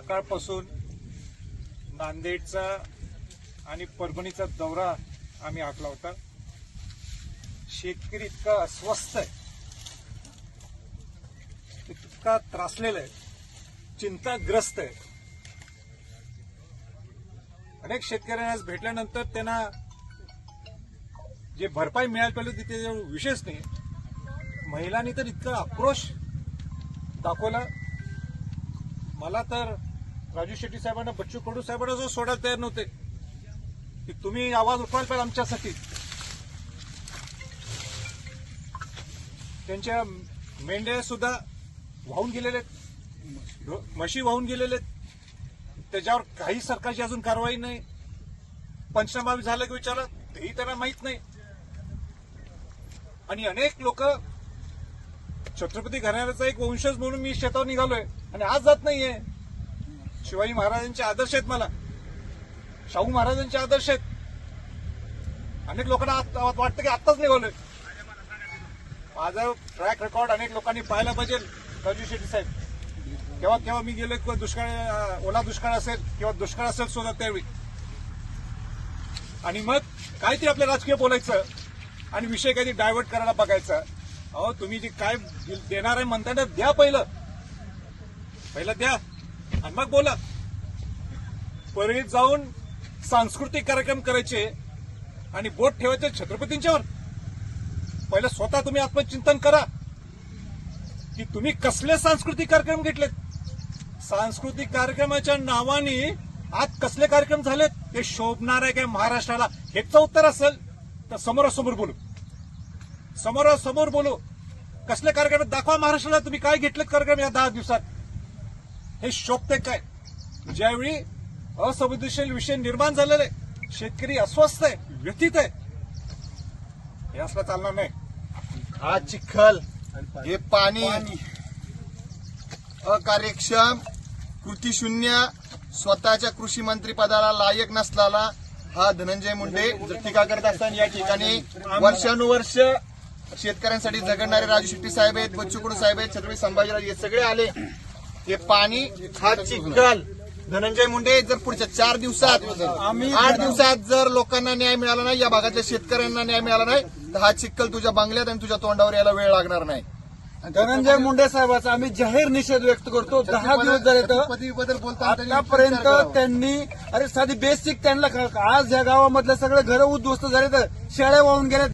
सकाळपासून नांदेडचा आणि परभणीचा दौरा आम्ही आखला होता. शेतकरी इतका अस्वस्थ आहे. इतका त्रासलेला आहे. चिंताग्रस्त आहे. अनेक शेतकऱ्यांना आज भेटल्यानंतर त्यांना जे भरपाई मिळायला पाहिजे होती त्याच्यावर विशेष नाही. महिलांनी तर इतका आक्रोश दाखवला. मला तर राजू शेट्टी साहेबांना बच्चू कडू साहेबांना जो सोडायला तयार नव्हते की तुम्ही आवाज उठवाल पाहिजे आमच्यासाठी. त्यांच्या मेंढ्या सुद्धा वाहून गेलेले आहेत. म्हशी वाहून गेलेले आहेत. त्याच्यावर काही सरकारची अजून कारवाई नाही. पंचनामा झालं की विचारलं तेही त्यांना माहीत नाही. आणि अनेक लोक छत्रपती घराण्याचा एक वंशज म्हणून मी शेतावर निघालोय आणि आज जात नाहीये. शिवाजी महाराजांचे आदर्श आहेत मला. शाहू महाराजांचे आदर्श आहेत. अनेक लोकांना वाटतं की आत्ताच निघालोय. माझा ट्रॅक रेकॉर्ड अनेक लोकांनी पाहायला पाहिजे राजू शेट्टी साहेब. केव्हा केव्हा मी गेलो किंवा दुष्काळ ओला दुष्काळ असेल किंवा दुष्काळ असेल सुद्धा त्यावेळी. आणि मग काहीतरी आपलं राजकीय बोलायचं आणि विषय काहीतरी डायव्हर्ट करायला बघायचा. अहो तुम्ही जे काय देणार आहे म्हणताना द्या पहिलं. पहिलं द्या. आणि मग बोला. परळीत जाऊन सांस्कृतिक कार्यक्रम करायचे आणि बोट ठेवायचे छत्रपतींच्यावर पहिलं स्वतः तुम्ही आत्मचिंतन करा की तुम्ही कसले सांस्कृतिक कार्यक्रम घेतलेत? सांस्कृतिक कार्यक्रमाच्या नावाने आज कसले कार्यक्रम झालेत? हे शोभणार आहे काय महाराष्ट्राला? हेच उत्तर असेल तर समोरासमोर बोलू. समोरासमोर बोलू. कसले कार्यक्रम दाखवा महाराष्ट्राला तुम्ही काय घेतलेत कार्यक्रम या दहा दिवसात. हे शोभते काय ज्यावेळी असंवेदनशील विषय निर्माण झालेले आहे, शेतकरी अस्वस्थ आहे व्यथित आहे हे असलं चालणार नाही. हा चिखल हे पाणी. अकार्यक्षम कृतीशून्य स्वतःच्या कृषी मंत्री पदाला लायक नसलेला हा धनंजय मुंडे टीका करत असताना या ठिकाणी वर्षानुवर्ष शेतकऱ्यांसाठी झगडणारे राजू शेट्टी साहेब आहेत बच्चू कडू साहेब आहेत छत्रपती संभाजीराज हे सगळे आले. हे पाणी हा चिखल. धनंजय मुंडे जर पुढच्या चार दिवसात आम्ही आठ दिवसात जर लोकांना न्याय मिळाला नाही या भागातल्या शेतकऱ्यांना न्याय मिळाला नाही तर हा चिखल तुझ्या बंगल्यात आणि तुझ्या तोंडावर यायला वेळ लागणार नाही. धनंजय मुंडे साहेबाचा आम्ही जाहीर निषेध व्यक्त करतो. दहा दिवस झाले तर छत्रपतीबद्दल बोलताना आतापर्यंत त्यांनी अरे साधी बेसिक त्यांना आज या गावामधले सगळे घरं उद्ध्वस्त झाले तर शेळ्या वाहून गेल्या.